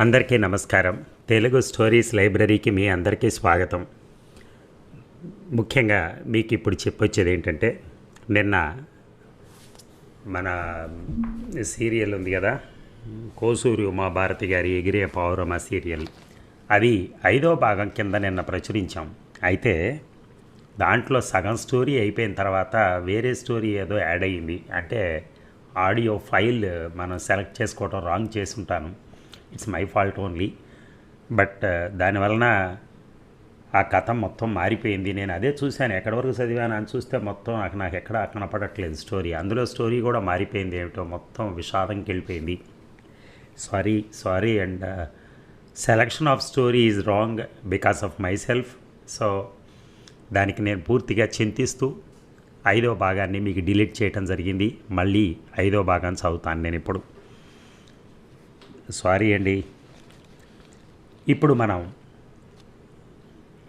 అందరికీ నమస్కారం. తెలుగు స్టోరీస్ లైబ్రరీకి మీ అందరికీ స్వాగతం. ముఖ్యంగా మీకు ఇప్పుడు చెప్పొచ్చేది ఏంటంటే నిన్న మన సీరియల్ ఉంది కదా కోసూరి ఉమాభారతి గారి ఎగిరే పౌరమ సీరియల్. అది ఐదో భాగం కింద నిన్న ప్రచురించాం. అయితే దాంట్లో సగం స్టోరీ అయిపోయిన తర్వాత వేరే స్టోరీ ఏదో యాడ్ అయ్యింది. అంటే ఆడియో ఫైల్ మనం సెలెక్ట్ చేసుకోవటం రాంగ్ చేసి ఉంటాను it's my fault only but దానివలన ఆ కథ మొత్తం మారిపోయింది. నేను అదే చూశాను. ఎక్కడి వరకు చదివాను అని చూస్తే మొత్తం నాకు నాకు ఎక్కడ కనపడట్లేదు స్టోరీ. అందులో స్టోరీ కూడా మారిపోయింది ఏమిటో మొత్తం విషాదంకి వెళ్ళిపోయింది. Sorry sorry and selection of story is wrong because of myself so దానికి నేను పూర్తిగా చింతిస్తూ ఐదో భాగాన్ని మీకు డిలీట్ చేయటం జరిగింది. మళ్ళీ ఐదో భాగాన్ని చదువుతాను నేను ఇప్పుడు. సారీ అండి. ఇప్పుడు మనం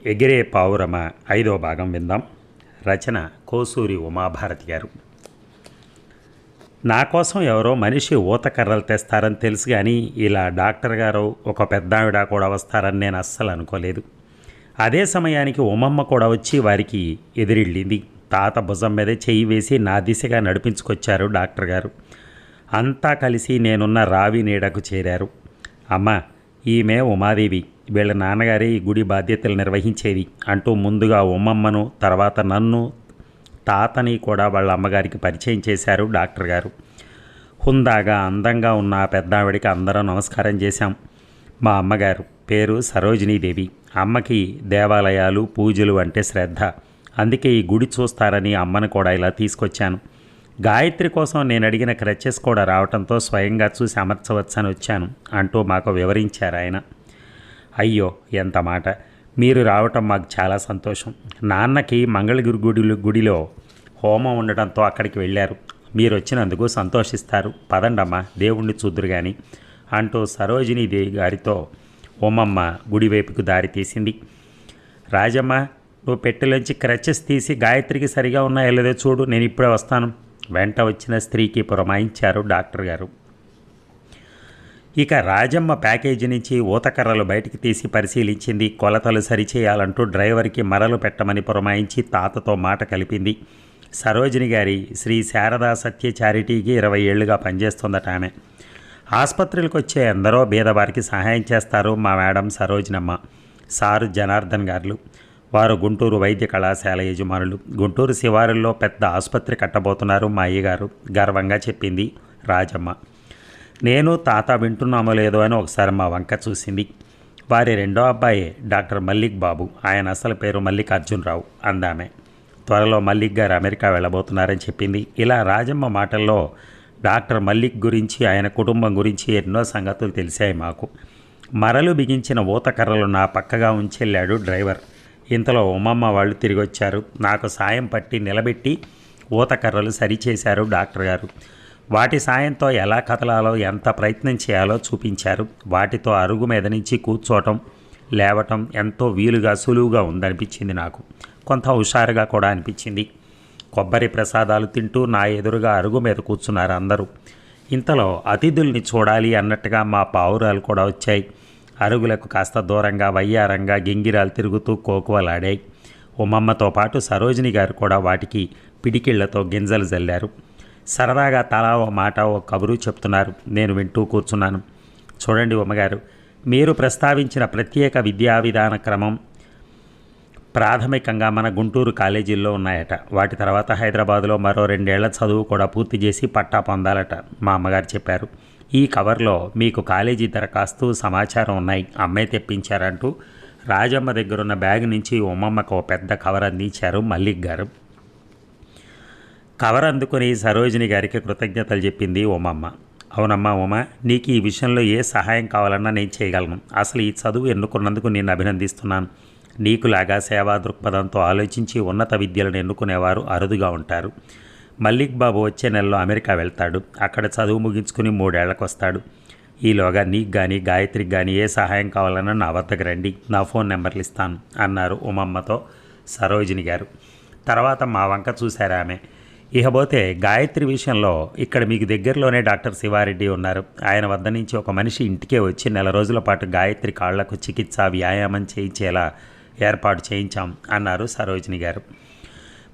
ఎగిరే పావురమ ఐదో భాగం విందాం. రచన కోసూరి ఉమాభారతి గారు. నా కోసం ఎవరో మనిషి ఊతకర్రలు తెస్తారని తెలుసు కానీ ఇలా డాక్టర్ గారు ఒక పెద్ద ఆవిడ కూడా వస్తారని నేను అస్సలు అనుకోలేదు. అదే సమయానికి ఉమమ్మ కూడా వచ్చి వారికి ఎదురిళ్ళింది తాత భుజం మీద చెయ్యి వేసి నా దిశగా నడిపించుకొచ్చారు డాక్టర్ గారు. అంతా కలిసి నేనున్న రావి నీడకు చేరారు. అమ్మ ఈమె ఉమాదేవి. వీళ్ళ నాన్నగారే ఈ గుడి బాధ్యతలు నిర్వహించేది అంటూ ముందుగా ఉమ్మమ్మను తర్వాత నన్ను తాతని కూడా వాళ్ళ అమ్మగారికి పరిచయం చేశారు డాక్టర్ గారు. హుందాగా అందంగా ఉన్న ఆ పెద్దావిడికి అందరం నమస్కారం చేశాం. మా అమ్మగారు పేరు సరోజినీదేవి. అమ్మకి దేవాలయాలు పూజలు అంటే శ్రద్ధ. అందుకే ఈ గుడి చూస్తారని అమ్మను కూడా ఇలా తీసుకొచ్చాను. గాయత్రి కోసం నేను అడిగిన క్రచెస్ కూడా రావడంతో స్వయంగా చూసి అమర్చవచ్చని వచ్చాను అంటూ మాకు వివరించారు ఆయన. అయ్యో ఎంత మాట. మీరు రావటం మాకు చాలా సంతోషం. నాన్నకి మంగళగిరి గుడిలో గుడిలో హోమం ఉండటంతో అక్కడికి వెళ్ళారు. మీరు వచ్చినందుకు సంతోషిస్తారు. పదండమ్మా దేవుణ్ణి చూద్దురు కానీ అంటూ సరోజిని దేవి గారితో ఓమమ్మ గుడివైపుకు దారి తీసింది. రాజమ్మ నువ్వు పెట్టెలోంచి క్రచెస్ తీసి గాయత్రికి సరిగా ఉన్నాయో లేదో చూడు నేను ఇప్పుడే వస్తాను. వెంట వచ్చిన స్త్రీకి పురమాయించారు డాక్టర్ గారు. ఇక రాజమ్మ ప్యాకేజీ నుంచి ఊతకర్రలు బయటికి తీసి పరిశీలించింది. కొలతలు సరిచేయాలంటూ డ్రైవర్కి మరలు పెట్టమని పురమాయించి తాతతో మాట కలిపింది. సరోజిని గారి శ్రీ శారదా సత్య చారిటీకి ఇరవై ఏళ్ళుగా పనిచేస్తుందట ఆమె. ఆసుపత్రులకు వచ్చే ఎందరో బీదవారికి సహాయం చేస్తారు మా మేడం సరోజినమ్మ సారు జనార్దన్ గారు వారు గుంటూరు వైద్య కళాశాల యజమానులు. గుంటూరు శివారుల్లో పెద్ద ఆసుపత్రి కట్టబోతున్నారు మా అయ్యగారు. గర్వంగా చెప్పింది రాజమ్మ. నేను తాత వింటున్నామో లేదో అని ఒకసారి మా వంక చూసింది. వారి రెండో అబ్బాయి డాక్టర్ మల్లిక్ బాబు. ఆయన అసలు పేరు మల్లికార్జునరావు అందామె. త్వరలో మల్లిక్ గారు అమెరికా వెళ్ళబోతున్నారని చెప్పింది. ఇలా రాజమ్మ మాటల్లో డాక్టర్ మల్లిక్ గురించి ఆయన కుటుంబం గురించి ఎన్నో సంగతులు తెలిసాయి మాకు. మరలు బిగించిన ఊతకర్రలు నా పక్కగా ఉంచెళ్ళాడు డ్రైవర్. ఇంతలో ఉమ్మమ్మ వాళ్ళు తిరిగి వచ్చారు నాకు సాయం పట్టి నిలబెట్టి ఊతకర్రలు సరిచేశారు డాక్టర్ గారు. వాటి సాయంతో ఎలా కదలాలో ఎంత ప్రయత్నం చేయాలో చూపించారు. వాటితో అరుగు మీద నుంచి కూర్చోవటం లేవటం ఎంతో వీలుగా సులువుగా ఉందనిపించింది నాకు. కొంత హుషారుగా కూడా అనిపించింది. కొబ్బరి ప్రసాదాలు తింటూ నా ఎదురుగా అరుగు మీద కూర్చున్నారు అందరూ. ఇంతలో అతిథుల్ని చూడాలి అన్నట్టుగా మా పావురాలు కూడా వచ్చాయి. అరుగులకు కాస్త దూరంగా వయ్యారంగా గింగిరాలు తిరుగుతూ కోకువలాడాయి. ఉమమ్మతో పాటు సరోజిని గారు కూడా వాటికి పిడికిళ్ళతో గింజలు జల్లారు. సరదాగా తలా ఓ మాట ఓ కబురు చెప్తున్నారు. నేను వింటూ కూర్చున్నాను. చూడండి ఉమ్మగారు మీరు ప్రస్తావించిన ప్రత్యేక విద్యా విధాన క్రమం ప్రాథమికంగా మన గుంటూరు కాలేజీల్లో ఉన్నాయట. వాటి తర్వాత హైదరాబాదులో మరో రెండేళ్ళ చదువు కూడా పూర్తి చేసి పట్టా పొందాలట మా అమ్మగారు చెప్పారు. ఈ కవర్లో మీకు కాలేజీ దరఖాస్తు సమాచారం ఉన్నాయి. అమ్మే తెప్పించారంటూ రాజమ్మ దగ్గరున్న బ్యాగ్ నుంచి ఉమ్మమ్మకు ఓ పెద్ద కవర్ అందించారు మల్లిక్ గారు. కవర్ అందుకుని సరోజిని గారికి కృతజ్ఞతలు చెప్పింది ఉమమ్మ అవునమ్మా ఉమ నీకు ఈ విషయంలో ఏ సహాయం కావాలన్నా నేను చేయగలను. అసలు ఈ చదువు ఎన్నుకున్నందుకు నేను అభినందిస్తున్నాను. నీకులాగా సేవా దృక్పథంతో ఆలోచించి ఉన్నత విద్యలను ఎన్నుకునేవారు అరుదుగా ఉంటారు. మల్లిక్ బాబు వచ్చే నెలలో అమెరికా వెళ్తాడు. అక్కడ చదువు ముగించుకుని మూడేళ్ళకు వస్తాడు ఈలోగా నీకు కానీ గాయత్రికి కానీ ఏ సహాయం కావాలన్నా నా వద్దకు రండి. నా ఫోన్ నెంబర్లు ఇస్తాను అన్నారు ఉమమ్మతో సరోజిని గారు. తర్వాత మా వంక చూశారు ఆమె. ఇకపోతే గాయత్రి విషయంలో ఇక్కడ మీకు దగ్గరలోనే డాక్టర్ శివారెడ్డి ఉన్నారు. ఆయన వద్ద నుంచి ఒక మనిషి ఇంటికే వచ్చి నెల రోజుల పాటు గాయత్రి కాళ్ళకు చికిత్స వ్యాయామం చేయించేలా ఏర్పాటు చేయించాం అన్నారు సరోజిని గారు.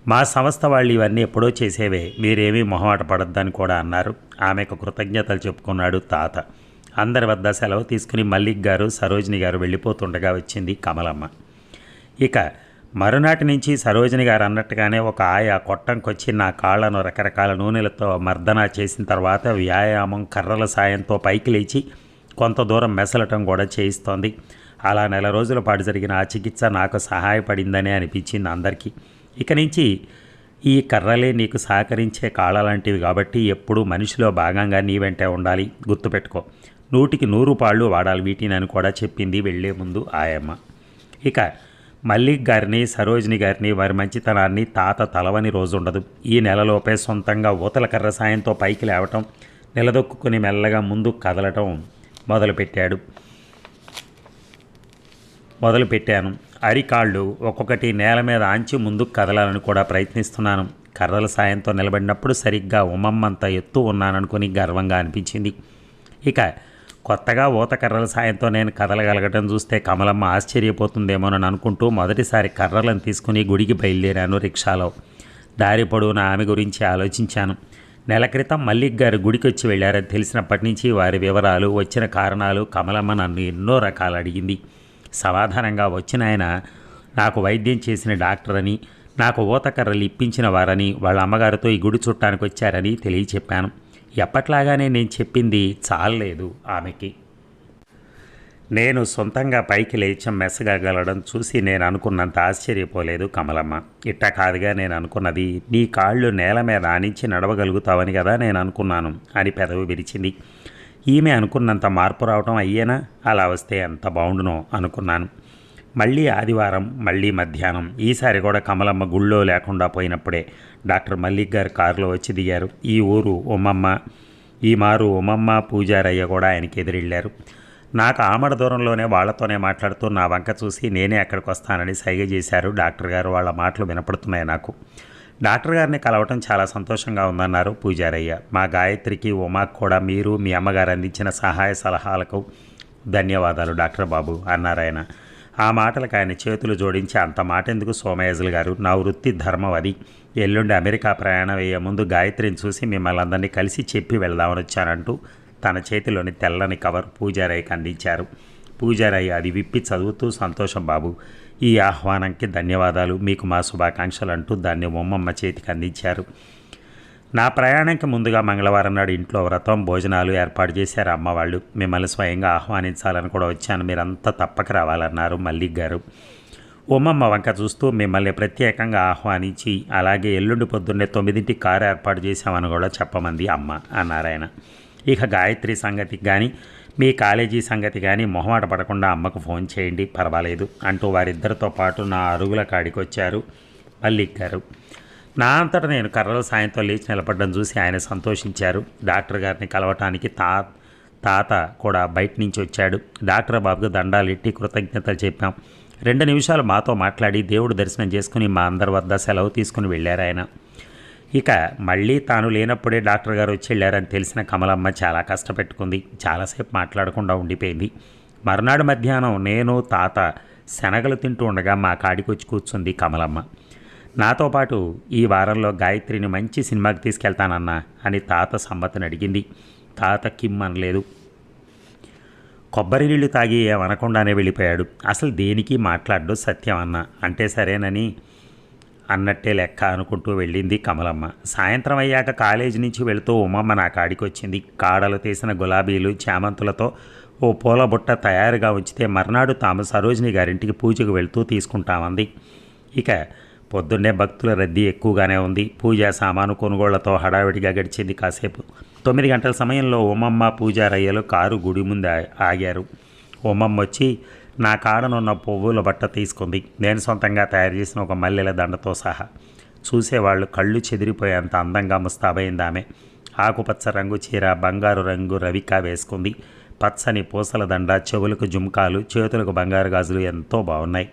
మా సంస్థ వాళ్ళు ఇవన్నీ ఎప్పుడో చేసేవే మీరేమీ మొహమాట పడొద్దని కూడా అన్నారు. ఆమెకు కృతజ్ఞతలు చెప్పుకున్నాడు తాత. అందరి వద్ద సెలవు తీసుకుని మల్లిక్ గారు సరోజిని గారు వెళ్ళిపోతుండగా వచ్చింది కమలమ్మ. ఇక మరునాటి నుంచి సరోజిని గారు అన్నట్టుగానే ఒక ఆయా కొట్టంకొచ్చి నా కాళ్ళను రకరకాల నూనెలతో మర్దన చేసిన తర్వాత వ్యాయామం కర్రల సాయంతో పైకి లేచి కొంత దూరం మెసలటం కూడా చేయిస్తోంది. అలా నెల రోజుల పాటు జరిగిన ఆ చికిత్స నాకు సహాయపడిందని అనిపించింది అందరికీ. ఇక నుంచి ఈ కర్రలే నీకు సహకరించే కాళ్ళ లాంటివి కాబట్టి ఎప్పుడూ మనిషిలో భాగంగా నీ వెంటే ఉండాలి. గుర్తుపెట్టుకో. నూటికి నూరు పాళ్ళు వాడాలి వీటిని అని కూడా చెప్పింది వెళ్ళే ముందు ఆయమ్మ. ఇక మల్లిక్ గారిని సరోజిని గారిని వారి మంచితనాన్ని తాత తలవని రోజు ఉండదు. ఈ నెలలోపే సొంతంగా ఊతల కర్ర సాయంతో పైకి లేవటం నిలదొక్కుని మెల్లగా ముందు కదలటం మొదలుపెట్టాడు. మొదలుపెట్టాను. అరికాళ్ళు ఒక్కొక్కటి నేల మీద ఆంచి ముందుకు కదలాలని కూడా ప్రయత్నిస్తున్నాను. కర్రల సాయంతో నిలబడినప్పుడు సరిగ్గా ఉమ్మమ్మంత ఎత్తు ఉన్నాననుకుని గర్వంగా అనిపించింది. ఇక కొత్తగా ఊత కర్రల సాయంతో నేను కదలగలగటం చూస్తే కమలమ్మ ఆశ్చర్యపోతుందేమోనని అనుకుంటూ మొదటిసారి కర్రలను తీసుకుని గుడికి బయలుదేరాను రిక్షాలో. దారి పొడవునా ఆమె గురించి ఆలోచించాను. నెల క్రితం మల్లిక్ గారు గుడికి వచ్చి వెళ్ళారని తెలిసినప్పటి నుంచి వారి వివరాలు వచ్చిన కారణాలు కమలమ్మ నన్ను ఎన్నో రకాలు అడిగింది. సమాధానంగా వచ్చిన ఆయన నాకు వైద్యం చేసిన డాక్టర్ అని నాకు ఊతకర్రలు ఇప్పించిన వారని వాళ్ళ అమ్మగారితో ఈ గుడి చుట్టానికి వచ్చారని తెలియచెప్పాను. ఎప్పట్లాగానే నేను చెప్పింది చాలలేదు ఆమెకి. నేను సొంతంగా పైకి లేచం మెసగగలడం చూసి నేను అనుకున్నంత ఆశ్చర్యపోలేదు కమలమ్మ. ఇట్ట కాదుగా నేను అనుకున్నది నీ కాళ్ళు నేల మీద ఆనించి నడవగలుగుతావని కదా నేను అనుకున్నాను అని పెదవి విరిచింది. ఈమె అనుకున్నంత మార్పు రావటం అయ్యేనా? అలా వస్తే ఎంత బాగుండునో అనుకున్నాను. మళ్ళీ ఆదివారం మళ్ళీ మధ్యాహ్నం. ఈసారి కూడా కమలమ్మ గుళ్ళో లేకుండా పోయినప్పుడే డాక్టర్ మల్లిక్ గారు కారులో వచ్చి దిగారు. ఈ ఊరు ఉమ్మమ్మ ఈ మారు ఉమ్మమ్మ పూజారయ్య కూడా ఆయనకి ఎదురెళ్ళారు. నాకు ఆమడ దూరంలోనే వాళ్ళతోనే మాట్లాడుతూ నా వంక చూసి నేనే అక్కడికి వస్తానని సైగ చేశారు డాక్టర్ గారు. వాళ్ళ మాటలు వినపడుతున్నాయి నాకు. డాక్టర్ గారిని కలవటం చాలా సంతోషంగా ఉందన్నారు పూజారయ్య. మా గాయత్రికి ఉమాకు కూడా మీరు మీ అమ్మగారు అందించిన సహాయ సలహాలకు ధన్యవాదాలు డాక్టర్ బాబు అన్నారాయన ఆ మాటలకు ఆయన చేతులు జోడించి అంత మాట ఎందుకు సోమయాజులు గారు? నా వృత్తి ధర్మం అది. ఎల్లుండి అమెరికా ప్రయాణం అయ్యే ముందు గాయత్రిని చూసి మిమ్మల్ని అందరినీ కలిసి చెప్పి వెళ్దామని వచ్చానంటూ తన చేతిలోని తెల్లని కవర్ పూజారయ్యకి అందించారు. పూజారయ్య అది విప్పి చదువుతూ సంతోషం బాబు. ఈ ఆహ్వానంకి ధన్యవాదాలు. మీకు మా శుభాకాంక్షలు అంటూ దాన్ని ఉమ్మమ్మ చేతికి అందించారు. నా ప్రయాణంకి ముందుగా మంగళవారం నాడు ఇంట్లో వ్రతం భోజనాలు ఏర్పాటు చేశారు అమ్మ వాళ్ళు మిమ్మల్ని స్వయంగా ఆహ్వానించాలని కూడా వచ్చాను. మీరంతా తప్పక రావాలన్నారు మల్లిక్ గారు ఉమ్మమ్మ వంక చూస్తూ మిమ్మల్ని ప్రత్యేకంగా ఆహ్వానించి అలాగే ఎల్లుండి పొద్దున్నే తొమ్మిదింటికి కారు ఏర్పాటు చేశామని కూడా చెప్పమంది అమ్మ అన్నారాయన. ఇక గాయత్రి సంగతికి కానీ మీ కాలేజీ సంగతి కానీ మొహమాట పడకుండా అమ్మకు ఫోన్ చేయండి పర్వాలేదు అంటూ వారిద్దరితో పాటు నా అరుగుల కాడికి వచ్చారు మల్లిక్ గారు నా అంతట నేను కర్రల సాయంతో లేచి నిలబడడం చూసి ఆయన సంతోషించారు. డాక్టర్ గారిని కలవటానికి తా తాత కూడా బయట నుంచి వచ్చాడు. డాక్టర్ బాబుకు దండాలు ఎట్టి కృతజ్ఞతలు చెప్పాం. రెండు నిమిషాలు మాతో మాట్లాడి దేవుడు దర్శనం చేసుకుని మా అందరి వద్ద సెలవు తీసుకుని వెళ్ళారు ఆయన. ఇక మళ్ళీ తాను లేనప్పుడే డాక్టర్ గారు వచ్చి వెళ్ళారని తెలిసిన కమలమ్మ చాలా కష్టపెట్టుకుంది. చాలాసేపు మాట్లాడకుండా ఉండిపోయింది. మర్నాడు మధ్యాహ్నం నేను తాత శనగలు తింటూ ఉండగా మా కాడికి వచ్చి కూర్చుంది కమలమ్మ. నాతో పాటు ఈ వారంలో గాయత్రిని మంచి సినిమాకి తీసుకెళ్తానన్నా అని తాత సమ్మతిని అడిగింది. తాత కిమ్ అనలేదు. కొబ్బరి నీళ్ళు తాగి ఏమనకుండానే వెళ్ళిపోయాడు. అసలు దేనికి మాట్లాడు సత్యం అన్న? అంటే సరేనని అన్నట్టే లెక్క అనుకుంటూ వెళ్ళింది కమలమ్మ. సాయంత్రం అయ్యాక కాలేజీ నుంచి వెళుతూ ఉమ్మమ్మ నా కాడికి వచ్చింది. కాడలు తీసిన గులాబీలు చామంతులతో ఓ పూల బుట్ట తయారుగా ఉంచితే మర్నాడు తాము సరోజిని గారింటికి పూజకు వెళుతూ తీసుకుంటామంది. ఇక పొద్దున్నే భక్తుల రద్దీ ఎక్కువగానే ఉంది. పూజా సామాను కొనుగోళ్ళతో హడావిడిగా గడిచింది కాసేపు. తొమ్మిది గంటల సమయంలో ఉమ్మమ్మ పూజారయ్యలు కారు గుడి ముందు ఆగారు. ఉమ్మమ్మ వచ్చి నా కాడనున్న పువ్వుల బట్ట తీసుకుంది. నేను సొంతంగా తయారు చేసిన ఒక మల్లెల దండతో సహా. చూసేవాళ్ళు కళ్ళు చెదిరిపోయేంత అందంగా ముస్తాబైంది ఆమె ఆకుపచ్చ రంగు చీర బంగారు రంగు రవిక వేసుకుంది. పచ్చని పూసల దండ చెవులకు జుంకాలు చేతులకు బంగారు గాజులు ఎంతో బాగున్నాయి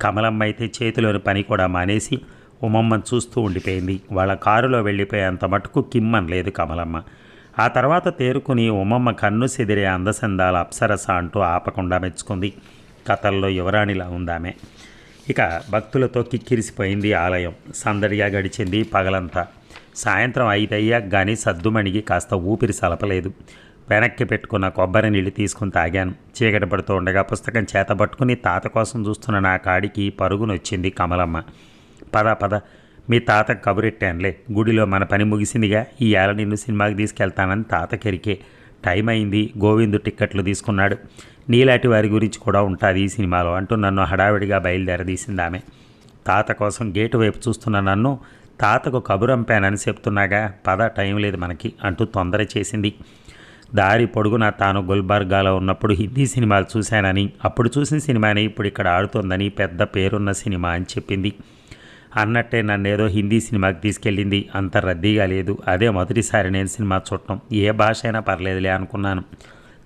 కమలమ్మ అయితే చేతిలోని పని కూడా మానేసి ఉమమ్మని చూస్తూ ఉండిపోయింది. వాళ్ళ కారులో వెళ్ళిపోయేంత మటుకు కిమ్మన్ లేదు కమలమ్మ. ఆ తర్వాత తేరుకుని ఉమమ్మ కన్ను సెదిరే అందసందాల అప్సరస అంటూ ఆపకుండా మెచ్చుకుంది. కథల్లో యువరాణిలా ఉందామె. ఇక భక్తులతో కిక్కిరిసిపోయింది ఆలయం. సందడిగా గడిచింది పగలంతా. సాయంత్రం ఐదయ్యాక కానీ సద్దుమణిగి కాస్త ఊపిరి సలపలేదు. వెనక్కి పెట్టుకున్న కొబ్బరి నీళ్ళు తీసుకుని తాగాను. చీకటి పడుతూ ఉండగా పుస్తకం చేత పట్టుకుని తాత కోసం చూస్తున్న నా కాడికి పరుగునొచ్చింది కమలమ్మ. పద పద. మీ తాత కబురెట్టానులే. గుడిలో మన పని ముగిసిందిగా. ఈ ఏళ నిన్ను సినిమాకి తీసుకెళ్తానని తాత కెరికే. టైం అయింది గోవిందు టిక్కెట్లు తీసుకున్నాడు. నీలాంటి వారి గురించి కూడా ఉంటుంది ఈ సినిమాలో అంటూ నన్ను హడావిడిగా బయలుదేరదీసింది ఆమె. తాత కోసం గేటు వైపు చూస్తున్న నన్ను తాతకు కబురంపానని చెప్తున్నాగా పద టైం లేదు మనకి అంటూ తొందర చేసింది. దారి పొడుగున తాను గుల్బర్గాలో ఉన్నప్పుడు హిందీ సినిమాలు చూశానని అప్పుడు చూసిన సినిమాని ఇప్పుడు ఇక్కడ ఆడుతోందని పెద్ద పేరున్న సినిమా అని చెప్పింది. అన్నట్టే నన్ను ఏదో హిందీ సినిమాకి తీసుకెళ్ళింది. అంత రద్దీగా లేదు. అదే మొదటిసారి నేను సినిమా చూడటం. ఏ భాష అయినా పర్లేదులే అనుకున్నాను.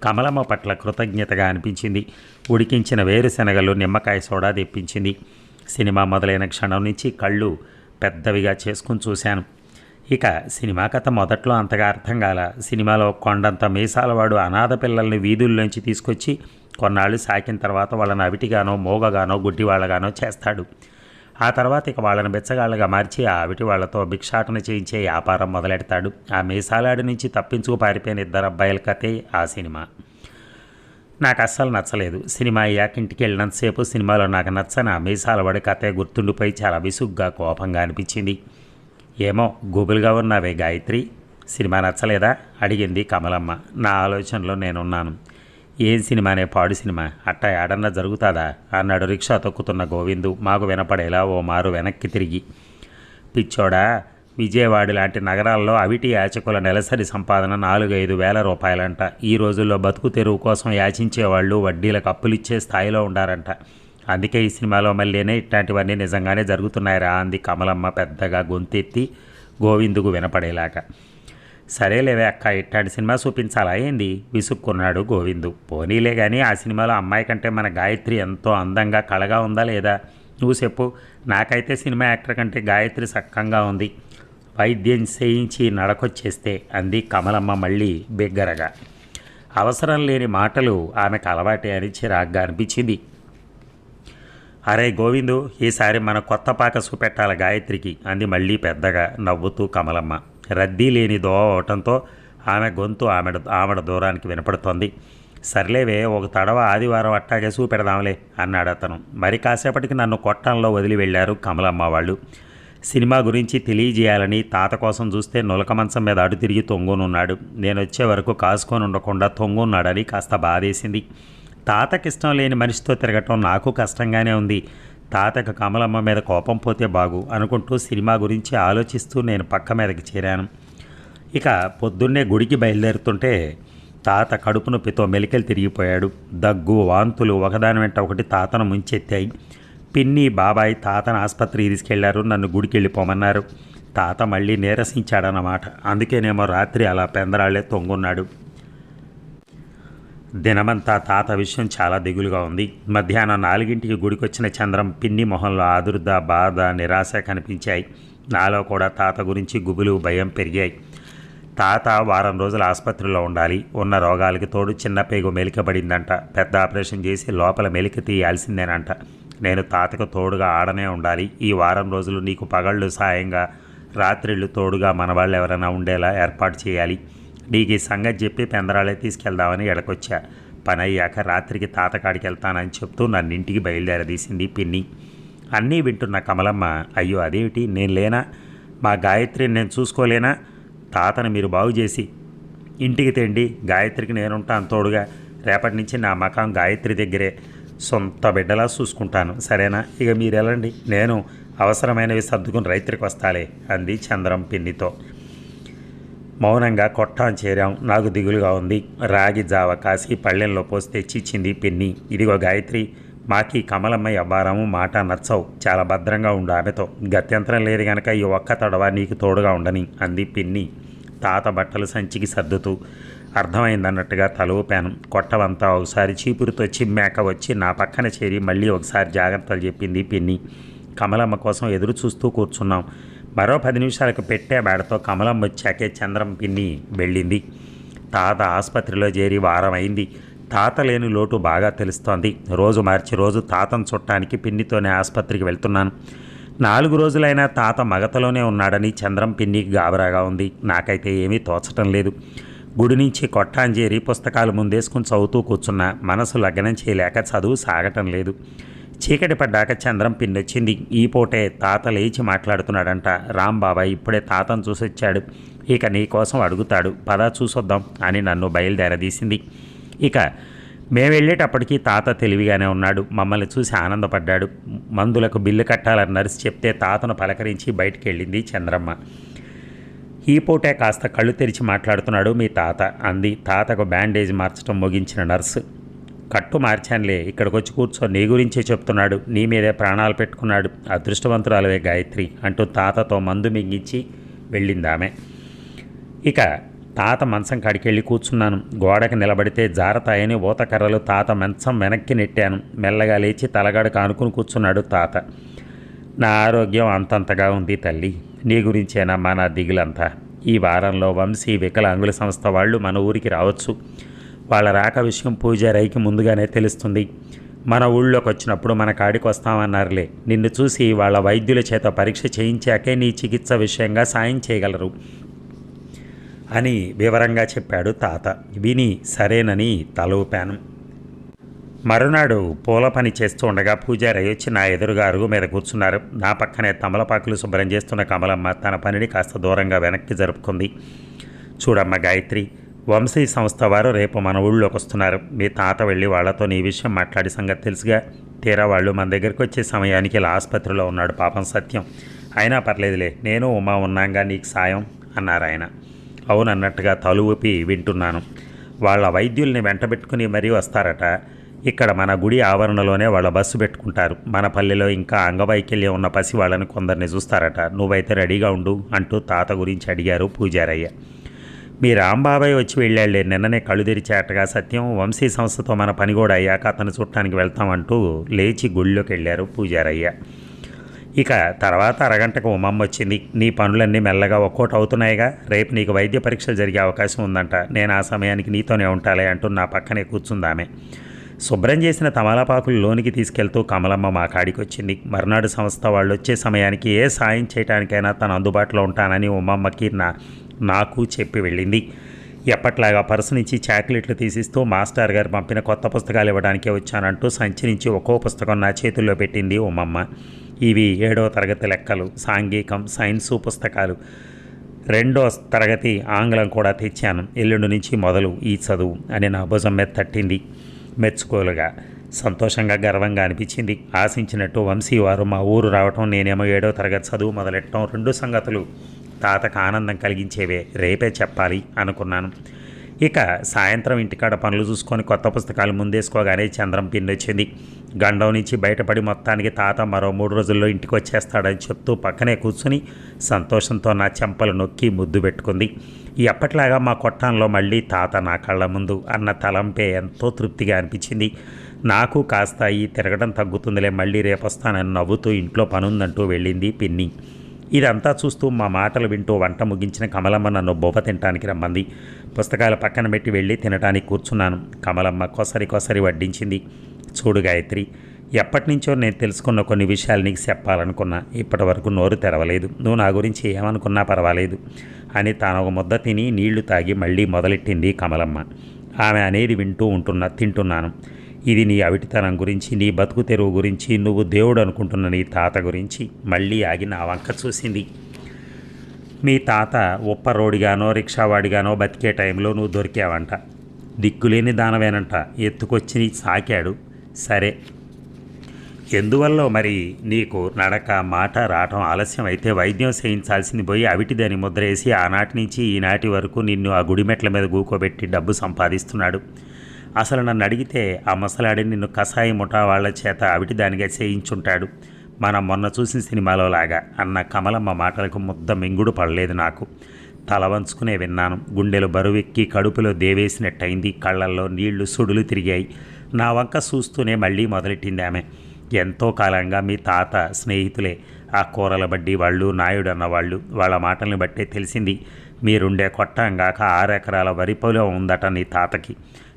కమలమ్మ పట్ల కృతజ్ఞతగా అనిపించింది. ఉడికించిన వేరుశనగలు నిమ్మకాయ సోడా తెప్పించింది. సినిమా మొదలైన క్షణం నుంచి కళ్ళు పెద్దవిగా చేసుకుని చూశాను. ఇక సినిమా కథ మొదట్లో అంతగా అర్థం కాల. సినిమాలో కొండంత మీసాలవాడు అనాథ పిల్లల్ని వీధుల్లోంచి తీసుకొచ్చి కొన్నాళ్ళు సాకిన తర్వాత వాళ్ళని అవిటిగానో మోగగానో గుడ్డివాళ్ళగానో చేస్తాడు. ఆ తర్వాత ఇక వాళ్ళని బెచ్చగాళ్ళగా మార్చి ఆ అవిటి వాళ్ళతో భిక్షాటన చేయించే వ్యాపారం మొదలెడతాడు. ఆ మీసాలాడి నుంచి తప్పించుకు పారిపోయిన ఇద్దరు అబ్బాయిల కథే ఆ సినిమా. నాకు అస్సలు నచ్చలేదు. సినిమా అయ్యాక ఇంటికి వెళ్ళినంతసేపు సినిమాలో నాకు నచ్చని ఆ మీసాల వాడి కథే గుర్తుండిపోయి చాలా విసుగ్గా కోపంగా అనిపించింది. ఏమో గూగుల్గా ఉన్నావే గాయత్రి? సినిమా నచ్చలేదా? అడిగింది కమలమ్మ. నా ఆలోచనలో నేనున్నాను. ఏం సినిమానే పాడు సినిమా? అట్టా ఏడన్నా జరుగుతాదా? అన్నాడు రిక్షా తొక్కుతున్న గోవిందు. మాకు వినపడేలా ఓ మారు వెనక్కి తిరిగి. పిచ్చోడా విజయవాడ లాంటి నగరాల్లో అవిటి యాచకుల నెలసరి సంపాదన నాలుగైదు వేల రూపాయలంట. ఈ రోజుల్లో బతుకు తెరువు కోసం యాచించేవాళ్ళు వడ్డీలకు అప్పులిచ్చే స్థాయిలో ఉండారంట. అందుకే ఈ సినిమాలో మళ్ళీనే ఇట్లాంటివన్నీ నిజంగానే జరుగుతున్నాయిరా అంది కమలమ్మ పెద్దగా గొంతెత్తి గోవిందుకు వినపడేలాగా. సరేలేవే అక్క ఇట్లాంటి సినిమా చూపించాలా ఏంది? విసుక్కున్నాడు గోవిందు. పోనీలే కానీ ఆ సినిమాలో అమ్మాయి కంటే మన గాయత్రి ఎంతో అందంగా కళగా ఉందా లేదా? నువ్వు చెప్పు. నాకైతే సినిమా యాక్టర్ కంటే గాయత్రి సక్కంగా ఉంది. వైద్యం చేయించి నడకొచ్చేస్తే అంది కమలమ్మ మళ్ళీ బిగ్గరగా. అవసరం లేని మాటలు ఆమెకు అలవాటే అని చిరాగ్గా అనిపించింది. అరే గోవిందు ఈసారి మన కొత్త పాక చూపెట్టాల గాయత్రికి అంది మళ్ళీ పెద్దగా నవ్వుతూ కమలమ్మ. రద్దీ లేని దోవ అవటంతో ఆమె గొంతు ఆమెడ ఆమెడ దూరానికి వినపడుతోంది. సర్లేవే ఒక తడవ ఆదివారం అట్టాగే చూపెడదాంలే అన్నాడు అతను. మరి కాసేపటికి నన్ను కొట్టంలో వదిలి వెళ్ళారు కమలమ్మ వాళ్ళు. సినిమా గురించి తెలియజేయాలని తాత కోసం చూస్తే నులక మంచం మీద అడు తిరిగి తొంగునున్నాడు. నేను వచ్చే వరకు కాసుకొని ఉండకుండా తొంగున్నాడని కాస్త బాధేసింది. తాతకి ఇష్టం లేని మనిషితో తిరగటం నాకు కష్టంగానే ఉంది. తాతకు కమలమ్మ మీద కోపం పోతే బాగు అనుకుంటూ సినిమా గురించి ఆలోచిస్తూ నేను పక్క మీదకి చేరాను. ఇక పొద్దున్నే గుడికి బయలుదేరుతుంటే తాత కడుపు నొప్పితో మెలికలు తిరిగిపోయాడు. దగ్గు వాంతులు ఒకదాని వెంట ఒకటి తాతను ముంచెత్తాయి. పిన్ని బాబాయ్ తాతను ఆసుపత్రికి తీసుకెళ్ళారు. నన్ను గుడికి వెళ్ళిపోమన్నారు. తాత మళ్ళీ నీరసించాడన్నమాట. అందుకేనేమో రాత్రి అలా పెందరాళ్ళే తొంగున్నాడు. దినమంతా తాత విషయం చాలా దిగులుగా ఉంది. మధ్యాహ్నం నాలుగింటికి గుడికొచ్చిన చంద్రం పిన్ని మొహంలో ఆదుర్ద బాధ నిరాశ కనిపించాయి. నాలో కూడా తాత గురించి గుబులు భయం పెరిగాయి. తాత వారం రోజులు ఆసుపత్రిలో ఉండాలి. ఉన్న రోగాలకి తోడు చిన్న పేగు మెలికబడిందంట. పెద్ద ఆపరేషన్ చేసి లోపల మెలిక తీయాల్సిందేనంట. నేను తాతకు తోడుగా ఆడనే ఉండాలి. ఈ వారం రోజులు నీకు పగళ్ళు సాయంగా రాత్రిళ్ళు తోడుగా మన వాళ్ళు ఎవరైనా ఉండేలా ఏర్పాటు చేయాలి. నీకు ఈ సంగతి చెప్పి పెందరాలే తీసుకెళ్దామని ఎడకొచ్చా పని అయ్యాక రాత్రికి తాతకాడికి వెళ్తానని చెప్తూ నన్ను ఇంటికి బయలుదేరదీసింది పిన్ని. అన్నీ వింటున్న కమలమ్మ అయ్యో అదేమిటి? నేను లేనా? మా గాయత్రిని నేను చూసుకోలేనా? తాతను మీరు బాగు చేసి ఇంటికి తెండి. గాయత్రికి నేనుంటాను తోడుగా. రేపటి నుంచి నా మకాం గాయత్రి దగ్గరే. సొంత బిడ్డలా చూసుకుంటాను. సరేనా? ఇక మీరు వెళ్ళండి నేను అవసరమైనవి సర్దుకుని రైతురికి వస్తాలే అంది చంద్రం పిన్నితో. మౌనంగా కొట్టాం చేరాం. నాకు దిగులుగా ఉంది. రాగి జావ కాసి పళ్ళెంలో పోసి తెచ్చిచ్చింది పిన్ని. ఇదిగో గాయత్రి మాకి కమలమ్మ అబ్బారము మాట నచ్చవు. చాలా భద్రంగా ఉండు ఆమెతో. గత్యంతరం లేదు గనక ఈ ఒక్క తడవ నీకు తోడుగా ఉండని అంది పిన్ని. తాత బట్టలు సంచికి సర్దుతూ అర్థమైందన్నట్టుగా తల కొట్టవంతా ఒకసారి చీపురుతో చిమ్మాక వచ్చి నా పక్కన చేరి మళ్ళీ ఒకసారి జాగ్రత్తలు చెప్పింది పిన్ని. కమలమ్మ కోసం ఎదురు చూస్తూ కూర్చున్నాం. మరో పది నిమిషాలకు పెట్టే బేడతో కమలం వచ్చాకే చంద్రం పిన్ని వెళ్ళింది. తాత ఆసుపత్రిలో చేరి వారం అయింది తాత లేని లోటు బాగా తెలుస్తోంది. రోజు మార్చి రోజు తాతను చుట్టానికి పిన్నితోనే ఆసుపత్రికి వెళ్తున్నాను. నాలుగు రోజులైనా తాత మగతలోనే ఉన్నాడని చంద్రం పిన్నికి గాబరాగా ఉంది. నాకైతే ఏమీ తోచటం లేదు. గుడి నుంచి కొట్టాంజేరి పుస్తకాలు ముందేసుకుని చదువుతూ కూర్చున్నా. మనసు లగ్నం చేయలేక చదువు సాగటం లేదు. చీకటి పడ్డాక చంద్రం పిన్నొచ్చింది. ఈ పూటే తాత లేచి మాట్లాడుతున్నాడంట. రాంబాబాయ్ ఇప్పుడే తాతను చూసొచ్చాడు. ఇక నీకోసం అడుగుతాడు. పదా చూసొద్దాం అని నన్ను బయలుదేరదీసింది. ఇక మేము వెళ్ళేటప్పటికీ తాత తెలివిగానే ఉన్నాడు. మమ్మల్ని చూసి ఆనందపడ్డాడు. మందులకు బిల్లు కట్టాలని నర్సు చెప్తే తాతను పలకరించి బయటికి వెళ్ళింది చంద్రమ్మ. ఈ పూటే కాస్త కళ్ళు తెరిచి మాట్లాడుతున్నాడు మీ తాత అంది. తాతకు బ్యాండేజ్ మార్చడం ముగించిన నర్సు. కట్టు మార్చానులే ఇక్కడికి వచ్చి కూర్చో నీ గురించే చెప్తున్నాడు నీ మీదే ప్రాణాలు పెట్టుకున్నాడు అదృష్టవంతురాలవే గాయత్రి అంటూ తాతతో మందు మింగించి వెళ్ళిందామె. ఇక తాత మంచం కాడికెళ్ళి కూర్చున్నాను. గోడకి నిలబడితే జారతాయని ఊతకర్రలు తాత మంచం వెనక్కి నెట్టాను. మెల్లగా లేచి తలగడకు కానుకుని కూర్చున్నాడు తాత. నా ఆరోగ్యం అంతంతగా ఉంది తల్లి. నీ గురించేనమ్మా నా దిగులంతా? ఈ వారంలో వంశీ వికలాంగుల సంస్థ వాళ్ళు మన ఊరికి రావచ్చు. వాళ్ళ రాక విషయం పూజారైకి ముందుగానే తెలుస్తుంది. మన ఊళ్ళోకి వచ్చినప్పుడు మన కాడికి వస్తామన్నారులే. నిన్ను చూసి వాళ్ళ వైద్యుల చేత పరీక్ష చేయించాకే నీ చికిత్స విషయంగా సాయం చేయగలరు. అని వివరంగా చెప్పాడు తాత. విని సరేనని తల ఊపాను మరునాడు పూల పని చేస్తూ ఉండగా పూజారి వచ్చి నా ఎదురుగా అరుగు మీద కూర్చున్నారు. నా పక్కనే తమలపాకులు శుభ్రం చేస్తున్న కమలమ్మ తన పనిని కాస్త దూరంగా వెనక్కి జరుపుకుంది. చూడమ్మ గాయత్రి వంశీ సంస్థ వారు రేపు మన ఊళ్ళోకి వస్తున్నారు. మీ తాత వెళ్ళి వాళ్ళతో నీ విషయం మాట్లాడి సంగతి తెలుసుగా. తీరా వాళ్ళు మన దగ్గరికి వచ్చే సమయానికి ఇలా ఆసుపత్రిలో ఉన్నాడు పాపం సత్యం. అయినా పర్లేదులే నేను ఉమా ఉన్నాగా నీకు సాయం అన్నారు ఆయన. అవునన్నట్టుగా తలు ఊపి వింటున్నాను. వాళ్ళ వైద్యుల్ని వెంటబెట్టుకుని మరీ వస్తారట. ఇక్కడ మన గుడి ఆవరణలోనే వాళ్ళ బస్సు పెట్టుకుంటారు. మన పల్లెలో ఇంకా అంగవైకల్యం ఉన్న పసి వాళ్ళని కొందరిని చూస్తారట. నువ్వైతే రెడీగా ఉండు అంటూ తాత గురించి అడిగారు పూజారయ్య. మీ రాంబాబాయ్ వచ్చి వెళ్ళాళ్ళే నిన్ననే కళ్ళు తెరిచేటగా సత్యం వంశీ సంస్థతో మన పని కూడా అయ్యాక అతను చుట్టానికి వెళ్తామంటూ లేచి గుళ్ళోకి వెళ్ళారు పూజారయ్య. ఇక తర్వాత అరగంటకు ఉమమ్మ వచ్చింది. నీ పనులన్నీ మెల్లగా ఒక్కోటి అవుతున్నాయిగా రేపు నీకు వైద్య పరీక్షలు జరిగే అవకాశం ఉందంట. నేను ఆ సమయానికి నీతోనే ఉంటాలే అంటూ నా పక్కనే కూర్చుందామె. శుభ్రం చేసిన తమలపాకులు లోనికి తీసుకెళ్తూ కమలమ్మ మా కాడికి వచ్చింది. మర్నాడు సంస్థ వాళ్ళు వచ్చే సమయానికి ఏ సాయం చేయడానికైనా తను అందుబాటులో ఉంటానని ఉమ్మమ్మకి నా నాకు చెప్పి వెళ్ళింది. ఎప్పట్లాగా పర్సు నుంచి చాక్లెట్లు తీసిస్తూ మాస్టర్ గారు పంపిన కొత్త పుస్తకాలు ఇవ్వడానికే వచ్చానంటూ సంచి నుంచి ఒక్కో పుస్తకం నా చేతుల్లో పెట్టింది ఉమ్మమ్మ ఇవి ఏడవ తరగతి లెక్కలు సాంఘికం సైన్సు పుస్తకాలు. రెండో తరగతి ఆంగ్లం కూడా తెచ్చాను. ఎల్లుండి నుంచి మొదలు ఈ చదువు అని నా భుజం మీద తట్టింది. మెచ్చుకోలుగా సంతోషంగా గర్వంగా అనిపించింది. ఆశించినట్టు వంశీ వారు మా ఊరు రావటం నేనేమో ఏడో తరగతి చదువు మొదలెట్టడం రెండు సంగతులు. తాతకు ఆనందం కలిగించేవే రేపే చెప్పాలి అనుకున్నాను. ఇక సాయంత్రం ఇంటికాడ పనులు చూసుకొని కొత్త పుస్తకాలు ముందేసుకోగానే చంద్రం పిన్ వచ్చింది గండం నుంచి బయటపడి మొత్తానికి తాత మరో మూడు రోజుల్లో ఇంటికి వచ్చేస్తాడని చెప్తూ పక్కనే కూర్చుని సంతోషంతో నా చెంపలు నొక్కి ముద్దు పెట్టుకుంది. ఎప్పటిలాగా మా కొట్టంలో మళ్ళీ తాత నా కళ్ళ ముందు అన్న తలంపే ఎంతో తృప్తిగా అనిపించింది. నాకు కాస్త ఈ తిరగడం తగ్గుతుందిలే మళ్ళీ రేపొస్తానని నవ్వుతూ ఇంట్లో పనుందంటూ వెళ్ళింది పిన్ని. ఇదంతా చూస్తూ మా మాటలు వింటూ వంట ముగించిన కమలమ్మ నన్ను బొబ్బ తినటానికి రమ్మంది. పుస్తకాలు పక్కన పెట్టి వెళ్ళి తినటానికి కూర్చున్నాను. కమలమ్మ కొసరి కొసరి వడ్డించింది. చూడు గాయత్రి ఎప్పటి నుంచో నేను తెలుసుకున్న కొన్ని విషయాలు నీకు చెప్పాలనుకున్నా. ఇప్పటి వరకు నోరు తెరవలేదు. నువ్వు నా గురించి ఏమనుకున్నా పర్వాలేదు. అని తాను ఒక ముద్ద తిని నీళ్ళు తాగి మళ్ళీ మొదలెట్టింది కమలమ్మ. ఆమె అనేది వింటూ ఉంటున్నా తింటున్నాను. ఇది నీ అవిటితనం గురించి నీ బతుకు తెరువు గురించి నువ్వు దేవుడు అనుకుంటున్న నీ తాత గురించి. మళ్ళీ ఆగి నా వంక చూసింది. మీ తాత ఉప్పరోడిగానో రిక్షావాడిగానో బతికే టైంలో నువ్వు దొరికావంట. దిక్కులేని దానవేనంట ఎత్తుకొచ్చి సాకాడు. సరే. ఎందువల్ల మరి నీకు నడక మాట రావటం ఆలస్యం అయితే వైద్యం చేయించాల్సింది పోయి అవిటిదని ముద్రేసి ఆనాటి నుంచి ఈనాటి వరకు నిన్ను ఆ గుడిమెట్ల మీద గూకోబెట్టి డబ్బు సంపాదిస్తున్నాడు. అసలు నన్ను అడిగితే ఆ ముసలాడి నిన్ను కషాయి ముఠా వాళ్ళ చేత అవిటి దానిగా చేయించుంటాడు. మనం మొన్న చూసిన సినిమాలో లాగా అన్న కమలమ్మ మాటలకు ముద్ద మింగుడు పడలేదు నాకు. తల వంచుకునే విన్నాను. గుండెలు బరువెక్కి కడుపులో దేవేసినట్టయింది. కళ్ళల్లో నీళ్ళు సుడులు తిరిగాయి. నా వంక చూస్తూనే మళ్ళీ మొదలెట్టింది ఆమె. ఎంతో కాలంగా మీ తాత స్నేహితులే. ఆ కూరల బడ్డి వాళ్ళు నాయుడు అన్నవాళ్ళు వాళ్ళ మాటల్ని బట్టే తెలిసింది. మీరుండే కొట్టంగాక ఆరెకరాల వరి పొలం ఉందట నీ తాతకి.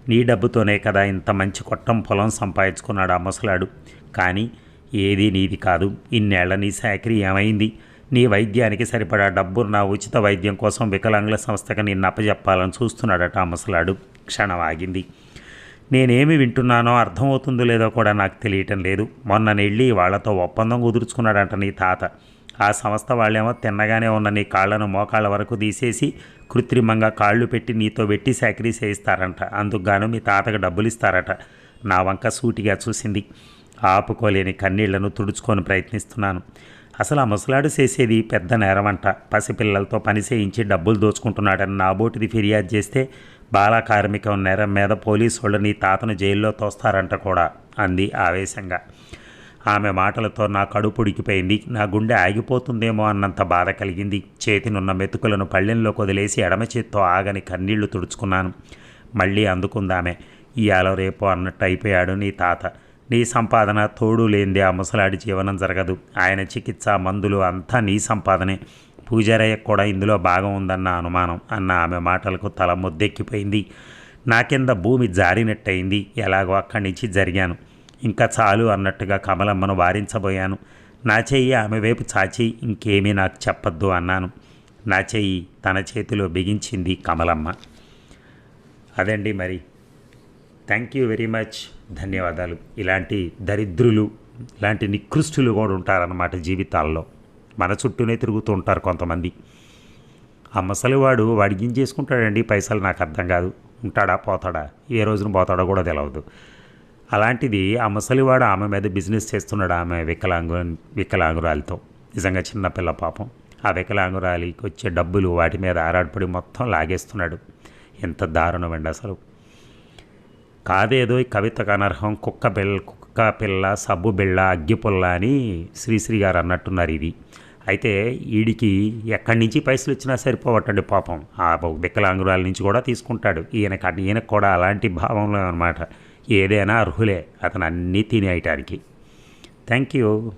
నీ డబ్బుతోనే కదా ఇంత మంచి కొట్టం పొలం సంపాదించుకున్నాడు ఆ ముసలాడు. కానీ ఏది నీది కాదు. ఇన్నేళ్ళ నీ సాకరీ ఏమైంది? నీ వైద్యానికి సరిపడా డబ్బు నా ఉచిత వైద్యం కోసం వికలాంగుల సంస్థకి నిన్ను అప్పజెప్పాలని చూస్తున్నాడట ఆ ముసలాడు. క్షణం ఆగింది. నేనేమి వింటున్నానో అర్థమవుతుందో లేదో కూడా నాకు తెలియటం లేదు. మొన్న నెళ్ళి వాళ్ళతో ఒప్పందం కుదుర్చుకున్నాడంట నీ తాత. ఆ సంస్థ వాళ్ళేమో తిన్నగానే ఉన్న నీ కాళ్ళను మోకాళ్ళ వరకు తీసేసి కృత్రిమంగా కాళ్ళు పెట్టి నీతో పెట్టి సాకరీ చేయిస్తారంట అందుకుగాను మీ తాతకు డబ్బులు ఇస్తారట. నా వంక సూటిగా చూసింది. ఆపుకోలేని కన్నీళ్ళను తుడుచుకొని ప్రయత్నిస్తున్నాను. అసలు ఆ ముసలాడు చేసేది పెద్ద నేరమంట. పసిపిల్లలతో పని చేయించి డబ్బులు దోచుకుంటున్నాడని నా బోటిది ఫిర్యాదు చేస్తే బాల కార్మికం నేరం మీద పోలీసు వాళ్ళు నీ తాతను జైల్లో తోస్తారంట కూడా అంది ఆవేశంగా. ఆమె మాటలతో నా కడుపు ఉడికిపోయింది. నా గుండె ఆగిపోతుందేమో అన్నంత బాధ కలిగింది. చేతినున్న మెతుకులను పళ్ళెంలోకి వదిలేసి ఎడమ చేత్తో ఆగని కన్నీళ్ళు తుడుచుకున్నాను. మళ్ళీ అందుకుందామె. ఇయాలో రేపు అన్నట్టు అయిపోయాడు నీ తాత. నీ సంపాదన తోడు లేనిదే ఆ ముసలాడి జీవనం జరగదు. ఆయన చికిత్స మందులు అంతా నీ సంపాదనే. పూజారయ్య కూడా ఇందులో భాగం ఉందన్న అనుమానం అన్న ఆమె మాటలకు తల ముద్దెక్కిపోయింది. నా కింద భూమి జారినట్టయింది. ఎలాగో అక్కడి నుంచి జరిగాను. ఇంకా చాలు అన్నట్టుగా కమలమ్మను వారించబోయాను. నా చెయ్యి ఆమె వైపు చాచి ఇంకేమీ నాకు చెప్పొద్దు అన్నాను. నా చెయ్యి తన చేతిలో బిగించింది కమలమ్మ. అదండి మరి. థ్యాంక్ యూ వెరీ మచ్ ధన్యవాదాలు. ఇలాంటి దరిద్రులు ఇలాంటి నికృష్టులు కూడా ఉంటారన్నమాట జీవితాల్లో. మన చుట్టూనే తిరుగుతూ ఉంటారు కొంతమంది. ఆ ముసలివాడు వాడికి ఏం చేసుకుంటాడండి? పైసలు నాకు అర్థం కాదు. ఉంటాడా? పోతాడా? ఏ రోజున పోతాడో కూడా తెలియదు అలాంటిది ఆ ముసలివాడు ఆమె మీద బిజినెస్ చేస్తున్నాడు ఆమె వికలాంగు వికలాంగురాలితో. నిజంగా చిన్నపిల్ల పాపం. ఆ వికలాంగురాలికి వచ్చే డబ్బులు వాటి మీద ఆరాటపడి మొత్తం లాగేస్తున్నాడు. ఎంత దారుణం అండి అసలు. కాదేదో ఈ కవితకు అనర్హం కుక్క పిల్ల కుక్క పిల్ల సబ్బు బిళ్ళ అగ్గిపుల్ల అని శ్రీశ్రీ గారు అన్నట్టున్నారు ఇది. అయితే వీడికి ఎక్కడి నుంచి పైసలు ఇచ్చినా సరిపోవటండి పాపం. ఆ వికలాంగురాల నుంచి కూడా తీసుకుంటాడు. ఈయన ఈయనకు కూడా అలాంటి భావంలో అనమాట. ఏదైనా అర్హులే. అతను అన్నీ తినేయటానికి. Thank you